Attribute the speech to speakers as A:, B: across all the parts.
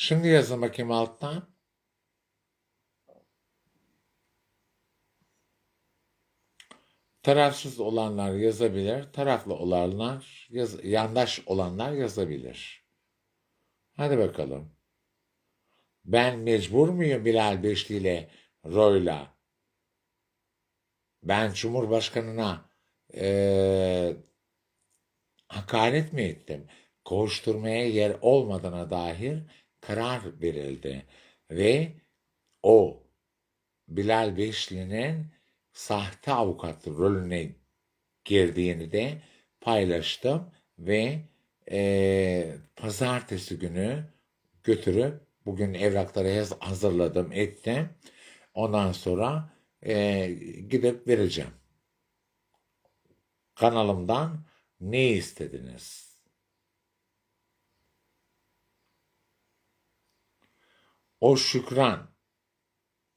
A: Şimdi yazın bakayım alttan. Tarafsız olanlar yazabilir, taraflı olanlar, yaz, yandaş olanlar yazabilir. Hadi bakalım. Ben mecbur muyum Bilal Beşli ile Roy'la? Ben Cumhurbaşkanına eee, hakaret mi ettim? Kovuşturmaya yer olmadığına dair karar verildi. Ve o Bilal Beşli'nin sahte avukat rolüne girdiğini de paylaştım ve eee, pazartesi günü götürüp bugün evrakları haz- hazırladım ettim. Ondan sonra eee, gidip vereceğim. Kanalımdan ne istediniz? O Şükran,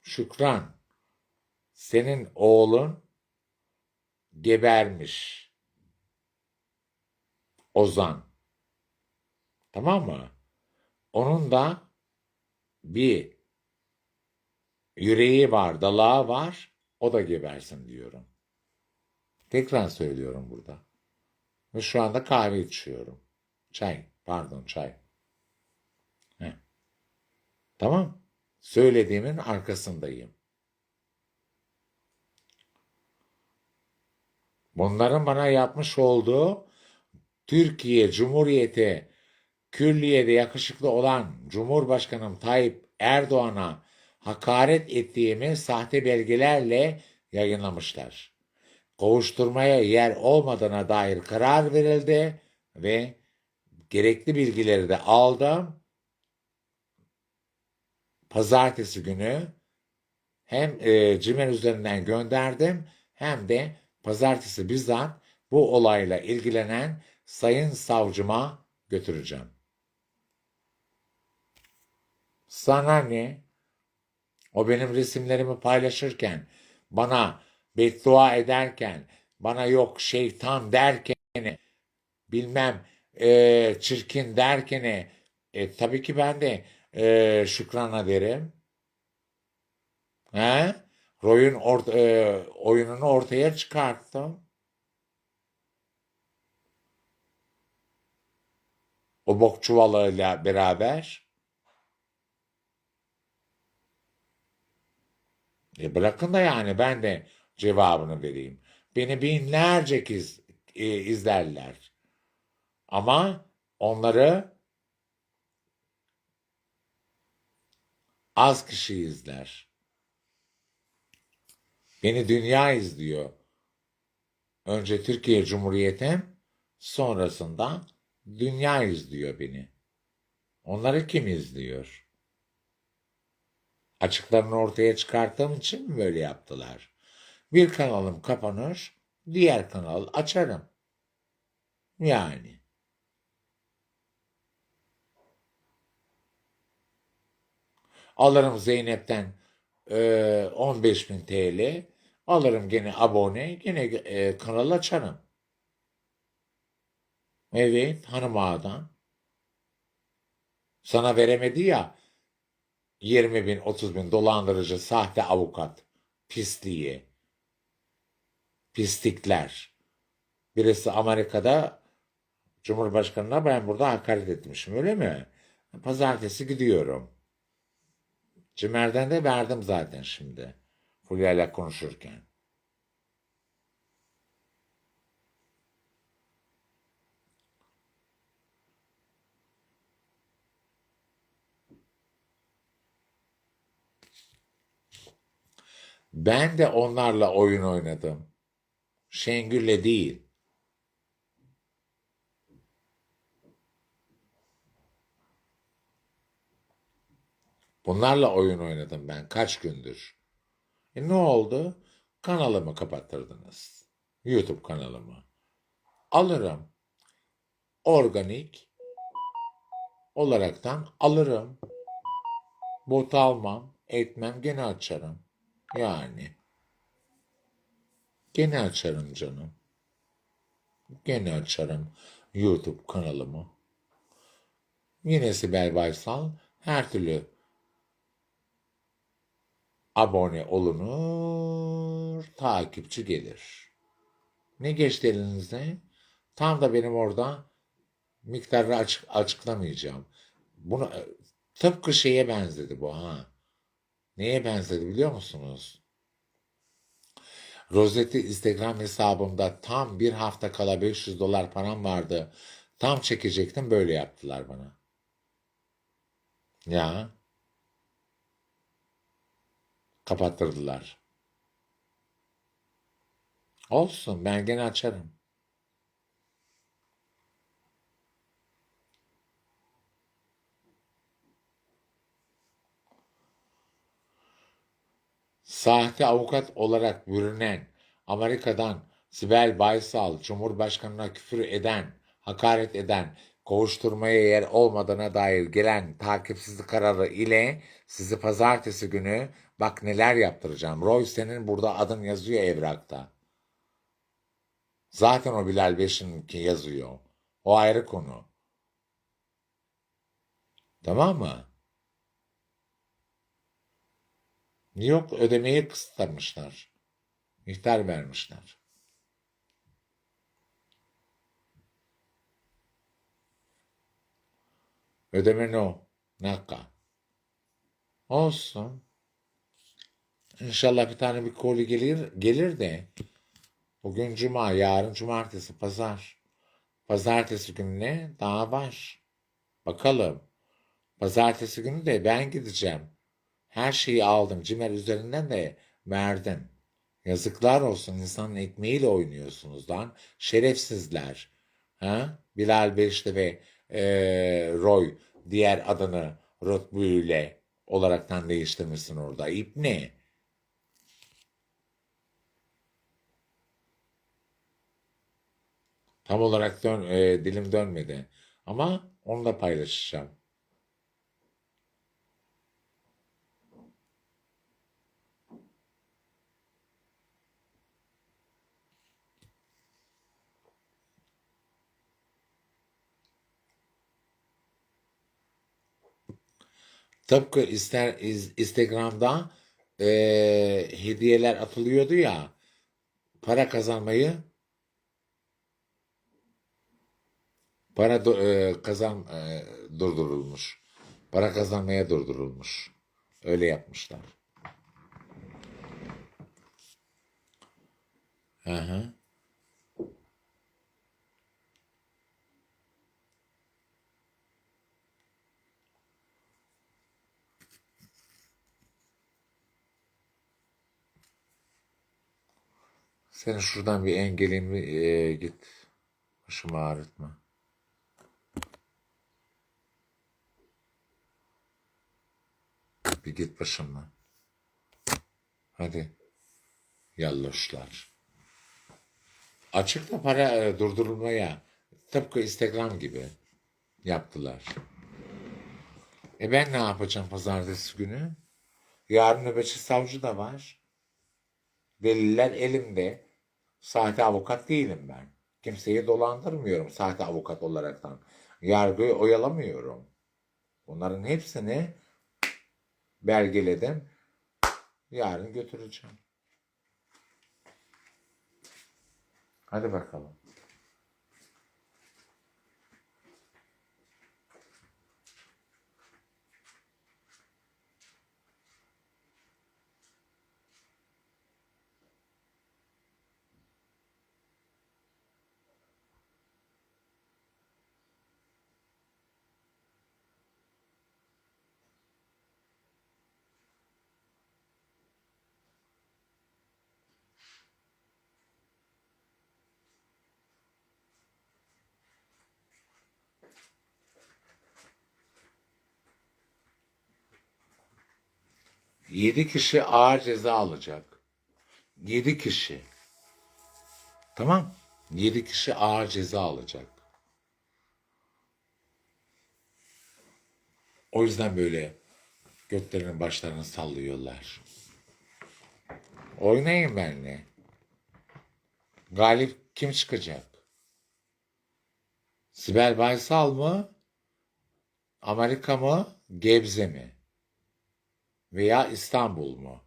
A: Şükran, senin oğlun gebermiş. Ozan. Tamam mı? Onun da bir yüreği var, dalağı var. O da gebersin diyorum. Tekrar söylüyorum burada. Ve şu anda kahve içiyorum. Çay, pardon çay. Tamam. Söylediğimin arkasındayım. Bunların bana yapmış olduğu Türkiye Cumhuriyeti külliyede yakışıklı olan Cumhurbaşkanım Tayyip Erdoğan'a hakaret ettiğimi sahte belgelerle yayınlamışlar. Kovuşturmaya yer olmadığına dair karar verildi ve gerekli bilgileri de aldım. Pazartesi günü hem e, Cimer üzerinden gönderdim hem de pazartesi bizzat bu olayla ilgilenen sayın savcıma götüreceğim. Sana ne? O benim resimlerimi paylaşırken, bana beddua ederken, bana yok şeytan derken, bilmem e, çirkin derken, e, tabii ki ben de e, şükrana derim. He? Roy'un ort e, oyununu ortaya çıkarttım. O bok çuvalıyla beraber. E bırakın da yani ben de cevabını vereyim. Beni binlerce kez e, izlerler. Ama onları az kişi izler. Beni dünya izliyor. Önce Türkiye Cumhuriyeti'm, sonrasında dünya izliyor beni. Onları kim izliyor? Açıklarını ortaya çıkarttığım için mi böyle yaptılar? Bir kanalım kapanır, diğer kanal açarım. Yani. Alırım Zeynep'ten e, 15 bin TL, alırım gene abone, gene e, kanal açarım. Evet, hanım ağadan. Sana veremedi ya 20 bin, 30 bin dolandırıcı sahte avukat. Pisliği. Pislikler. Birisi Amerika'da Cumhurbaşkanı'na ben burada hakaret etmişim öyle mi? Pazartesi gidiyorum. Cimer'den de verdim zaten şimdi. Fulya ile konuşurken. Ben de onlarla oyun oynadım. Şengül'le değil. Bunlarla oyun oynadım ben kaç gündür. E ne oldu? Kanalımı kapattırdınız. YouTube kanalımı. Alırım. Organik olaraktan alırım. Bot almam, etmem, gene açarım. Yani. Gene açarım canım. Gene açarım YouTube kanalımı. Yine Sibel Baysal her türlü abone olunur, takipçi gelir. Ne geçti elinize? Tam da benim orada miktarını açık, açıklamayacağım. Bunu e, tıpkı şeye benzedi bu ha. Neye benzedi biliyor musunuz? Rozeti Instagram hesabımda tam bir hafta kala 500 dolar param vardı. Tam çekecektim böyle yaptılar bana. Ya kapattırdılar. Olsun ben gene açarım. Sahte avukat olarak bürünen Amerika'dan Sibel Baysal Cumhurbaşkanına küfür eden, hakaret eden, kovuşturmaya yer olmadığına dair gelen takipsizlik kararı ile sizi pazartesi günü bak neler yaptıracağım. Roy senin burada adın yazıyor evrakta. Zaten o Bilal Beş'inki yazıyor. O ayrı konu. Tamam mı? Yok ödemeyi kısıtlamışlar. İhtar vermişler. Ödeme no. Naka. Olsun. İnşallah bir tane bir koli gelir, gelir de bugün cuma, yarın cumartesi, pazar. Pazartesi gününe daha var. Bakalım. Pazartesi günü de ben gideceğim. Her şeyi aldım. Cimer üzerinden de verdim. Yazıklar olsun insanın ekmeğiyle oynuyorsunuz lan. Şerefsizler. Ha? Bilal Beşli ve e, Roy diğer adını Rotbüyle olaraktan değiştirmişsin orada. İp ne? Tam olarak dön, e, dilim dönmedi. Ama onu da paylaşacağım. Tıpkı ister Instagram'da e, hediyeler atılıyordu ya para kazanmayı para do- e, kazan e, durdurulmuş. Para kazanmaya durdurulmuş. Öyle yapmışlar. Hı hı. Seni şuradan bir engelin e, git. Başımı ağrıtma. Bir git başımdan. Hadi. Yalloşlar. Açıkta para e, durdurulmaya tıpkı Instagram gibi yaptılar. E ben ne yapacağım pazartesi günü? Yarın nöbetçi savcı da var. Deliller elimde. Sahte avukat değilim ben. Kimseyi dolandırmıyorum sahte avukat olaraktan. Yargıyı oyalamıyorum. Bunların hepsini belgeledim. Yarın götüreceğim. Hadi bakalım. Yedi kişi ağır ceza alacak. Yedi kişi. Tamam. Yedi kişi ağır ceza alacak. O yüzden böyle göklerinin başlarını sallıyorlar. Oynayın benimle. Galip kim çıkacak? Sibel Baysal mı? Amerika mı, Gebze mi? Veya İstanbul mu?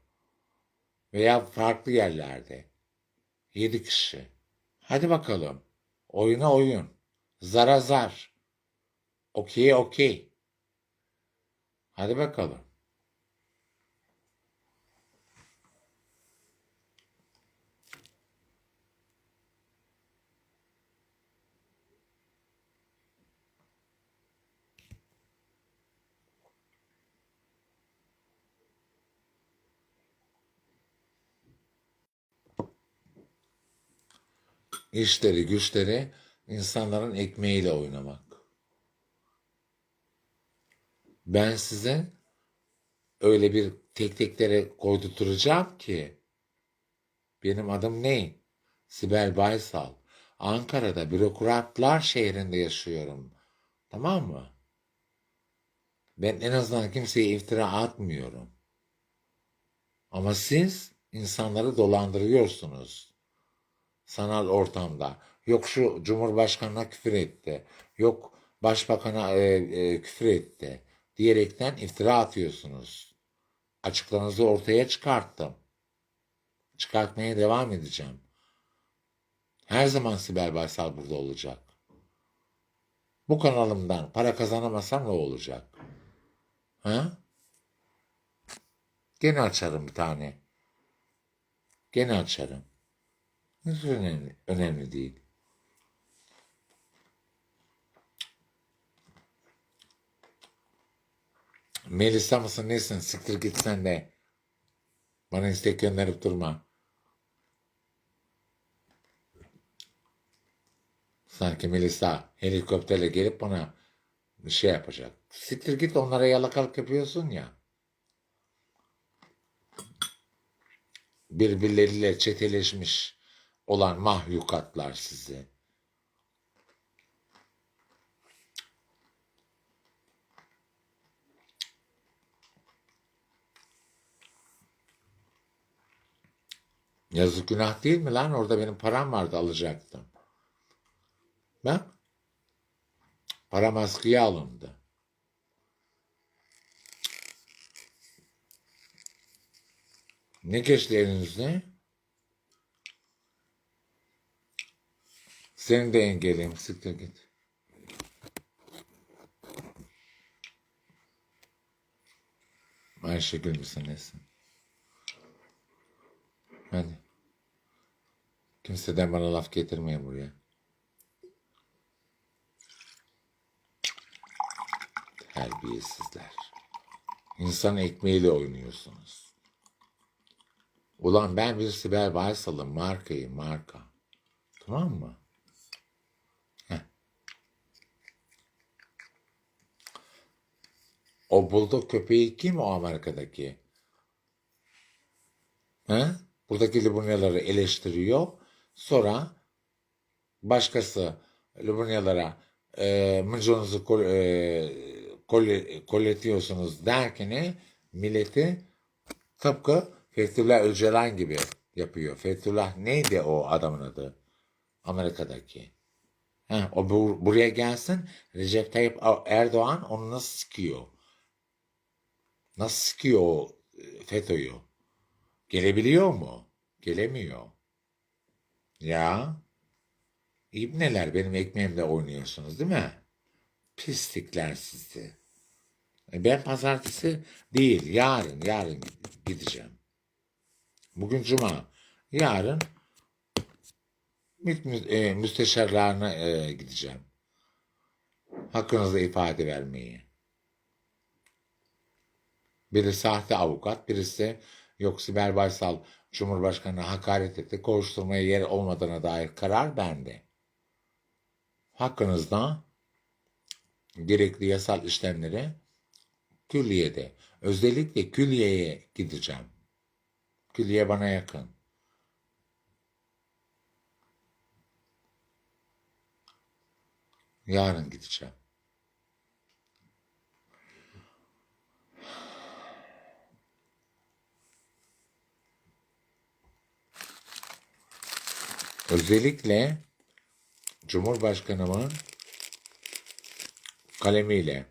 A: Veya farklı yerlerde. Yedi kişi. Hadi bakalım. Oyuna oyun. Zara zar. Okey okey. Hadi bakalım. İşleri güçleri insanların ekmeğiyle oynamak. Ben size öyle bir tek teklere koydurtacağım ki benim adım ne? Sibel Baysal. Ankara'da bürokratlar şehrinde yaşıyorum. Tamam mı? Ben en azından kimseye iftira atmıyorum. Ama siz insanları dolandırıyorsunuz. Sanal ortamda. Yok şu Cumhurbaşkanına küfür etti. Yok Başbakan'a e, e, küfür etti. Diyerekten iftira atıyorsunuz. Açıklarınızı ortaya çıkarttım. Çıkartmaya devam edeceğim. Her zaman Sibel Baysal burada olacak. Bu kanalımdan para kazanamasam ne olacak? Ha? Gene açarım bir tane. Gene açarım. Hiç önemli, önemli değil. Melisa mısın nesin? Siktir git sen de. Bana istek gönderip durma. Sanki Melisa helikopterle gelip bana bir şey yapacak. Siktir git onlara yalakalık yapıyorsun ya. Birbirleriyle çeteleşmiş olan mahlukatlar sizi. Yazık günah değil mi lan? Orada benim param vardı alacaktım. Bak. Param askıya alındı. Ne geçti elinizde? Senin de engelin. Siktir git. Ayşegül müsün nesin? Hadi. Kimseden bana laf getirmeyin buraya. Terbiyesizler. İnsan ekmeğiyle oynuyorsunuz. Ulan ben bir Sibel Baysal'ım markayı marka. Tamam mı? Heh. O bulldog köpeği kim o Amerika'daki? He? Buradaki Libunyaları eleştiriyor. Sonra başkası Libunyalara e, mıconuzu kol, e, kol, kolletiyorsunuz derken milleti tıpkı Fethullah Öcalan gibi yapıyor. Fethullah neydi o adamın adı? Amerika'daki. Ha, o bur- buraya gelsin Recep Tayyip Erdoğan onu nasıl sıkıyor? Nasıl sıkıyor o e, FETÖ'yü? Gelebiliyor mu? Gelemiyor. Ya. İbneler benim ekmeğimle oynuyorsunuz değil mi? Pislikler sizi. E, Ben pazartesi değil yarın yarın gideceğim. Bugün cuma. Yarın mü- e, müsteşarlarına gideceğim. Hakkınızda ifade vermeyi. Biri sahte avukat, birisi yok Sibel Baysal Cumhurbaşkanı'na hakaret etti. Kovuşturmaya yer olmadığına dair karar bende. Hakkınızda gerekli yasal işlemleri külliyede, özellikle külliyeye gideceğim. Külliye bana yakın. Yarın gideceğim. Özellikle Cumhurbaşkanımın kalemiyle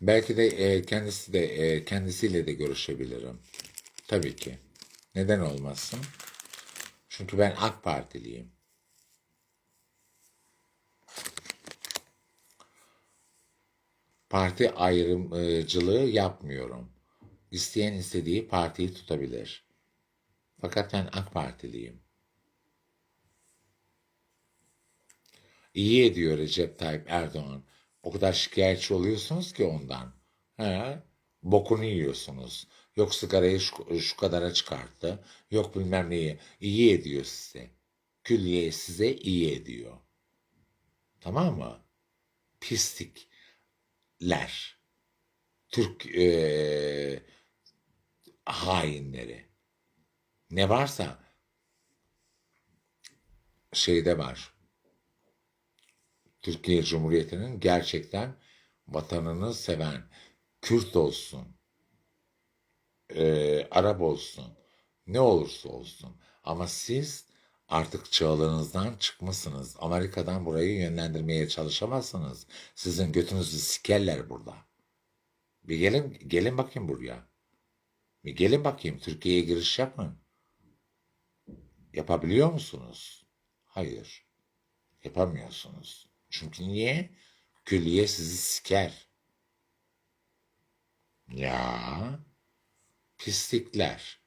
A: Belki de e, kendisi de e, kendisiyle de görüşebilirim. Tabii ki. Neden olmasın? Çünkü ben AK Partiliyim. Parti ayrımcılığı yapmıyorum. İsteyen istediği partiyi tutabilir. Fakat ben AK Partiliyim. İyi ediyor Recep Tayyip Erdoğan. O kadar şikayetçi oluyorsunuz ki ondan. He? Bokunu yiyorsunuz. Yok sigarayı şu, şu kadara çıkarttı. Yok bilmem neyi. İyi ediyor size. Külliye size iyi ediyor. Tamam mı? Pislikler. Türk eee, hainleri. Ne varsa şeyde var. Türkiye Cumhuriyeti'nin gerçekten vatanını seven, Kürt olsun, e, Arap olsun, ne olursa olsun. Ama siz artık çağlarınızdan çıkmışsınız. Amerika'dan burayı yönlendirmeye çalışamazsınız. Sizin götünüzü sikerler burada. Bir gelin, gelin bakayım buraya. Bir gelin bakayım Türkiye'ye giriş yapın. Yapabiliyor musunuz? Hayır. Yapamıyorsunuz. Çünkü niye? Külliye sizi siker. Ya pislikler.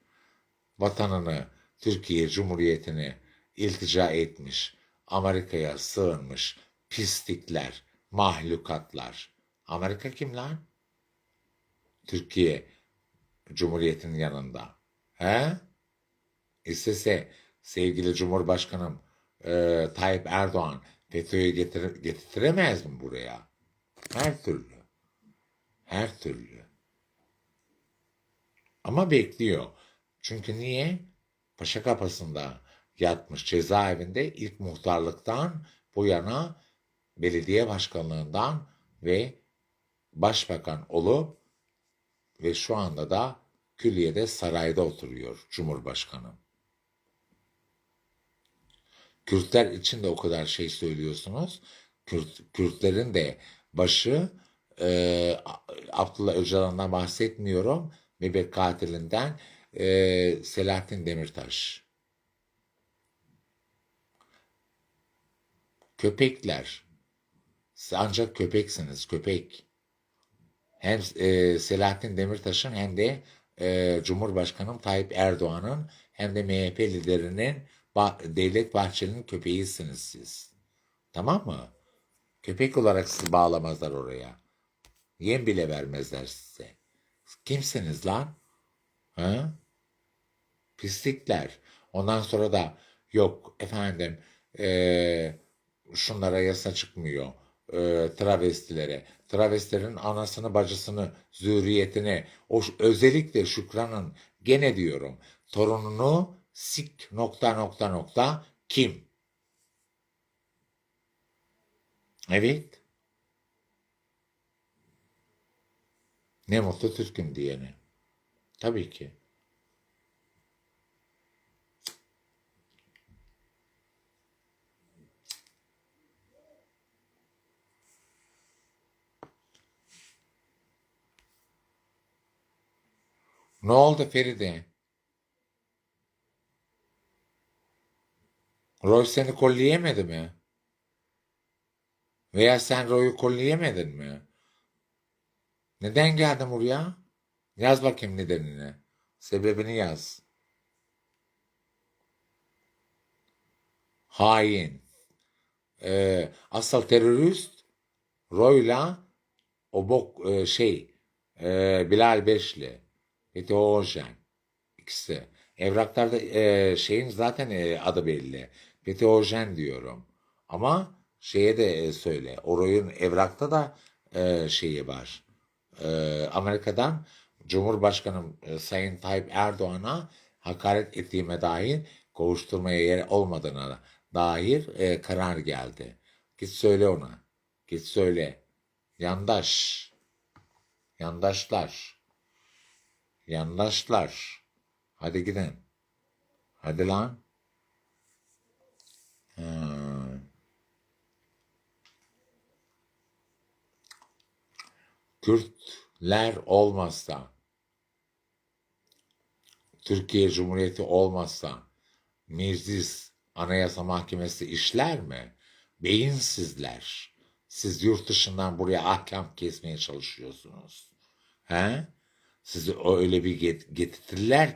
A: Vatanını, Türkiye Cumhuriyeti'ni iltica etmiş, Amerika'ya sığınmış pislikler, mahlukatlar. Amerika kim lan? Türkiye Cumhuriyeti'nin yanında. He? İstese sevgili Cumhurbaşkanım e, Tayyip Erdoğan FETÖ'yü getir, getiremez mi buraya? Her türlü. Her türlü. Ama bekliyor. Çünkü niye? Paşa kapısında yatmış cezaevinde ilk muhtarlıktan bu yana belediye başkanlığından ve başbakan olup ve şu anda da külliyede sarayda oturuyor Cumhurbaşkanı. Kürtler için de o kadar şey söylüyorsunuz. Kürt, Kürtlerin de başı e, Abdullah Öcalan'dan bahsetmiyorum. Bebek katilinden e, Selahattin Demirtaş. Köpekler. Siz ancak köpeksiniz, köpek. Hem e, Selahattin Demirtaş'ın hem de e, Cumhurbaşkanım Tayyip Erdoğan'ın hem de MHP liderinin Devlet Bahçeli'nin köpeğisiniz siz. Tamam mı? Köpek olarak sizi bağlamazlar oraya. Yem bile vermezler size. Kimsiniz lan? Ha? Pislikler. Ondan sonra da yok efendim eee, şunlara yasa çıkmıyor. Eee, travestilere. Travestilerin anasını, bacısını, zürriyetini, o özellikle Şükran'ın gene diyorum torununu sik nokta nokta nokta kim? Evet. Ne mutlu Türk'üm diyene. Tabii ki. Ne oldu Feride? Roy seni kolleyemedi mi? Veya sen Roy'u kolleyemedin mi? Neden geldin buraya? Yaz bakayım nedenini. Sebebini yaz. Hain. Ee, asıl terörist Roy'la o bok e, şey e, Bilal Beşli. Fethi Oğuzcan. İkisi. Evraklarda e, şeyin zaten e, adı belli. Oğuzcan diyorum. Ama şeye de e, söyle. Oroy'un evrakta da e, şeyi var. E, Amerika'dan Cumhurbaşkanı e, Sayın Tayyip Erdoğan'a hakaret ettiğime dair kovuşturmaya yer olmadığına dair e, karar geldi. Git söyle ona. Git söyle. Yandaş. Yandaşlar. Yandaşlar. Hadi gidin. Hadi lan. Kürtler olmazsa, Türkiye Cumhuriyeti olmazsa meclis, anayasa mahkemesi işler mi? Beyinsizler. Siz yurt dışından buraya ahkam kesmeye çalışıyorsunuz. He? Sizi öyle bir get-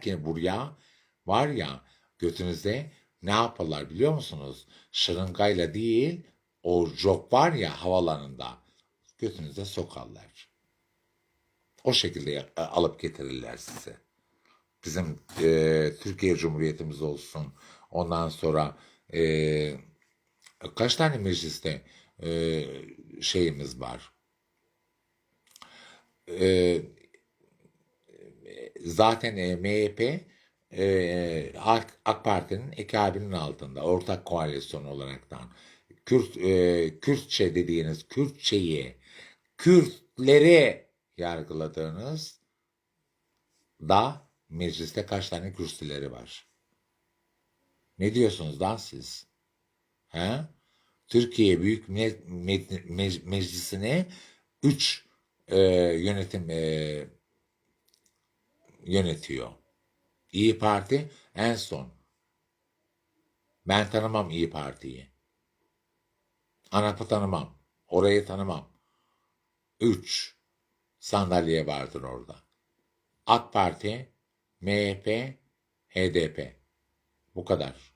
A: ki buraya var ya götünüzde ne yaparlar biliyor musunuz? Şırıngayla değil o job var ya havalarında götünüze sokarlar. O şekilde ya- alıp getirirler sizi. Bizim e, Türkiye Cumhuriyetimiz olsun. Ondan sonra e, kaç tane mecliste e, şeyimiz var? E, zaten e, MHP e, AK, AK Parti'nin ekabinin altında ortak koalisyon olaraktan Kürt e, Kürtçe dediğiniz Kürtçeyi Kürtleri yargıladığınız da mecliste kaç tane kürsüleri var? Ne diyorsunuz lan siz? He? Türkiye Büyük Me- Me- Me- Meclisi'ne 3 yönetim e, yönetiyor. İyi Parti en son. Ben tanımam İyi Parti'yi. ANAP'ı tanımam. Orayı tanımam. 3 sandalye vardır orada. AK Parti, MHP, HDP. Bu kadar.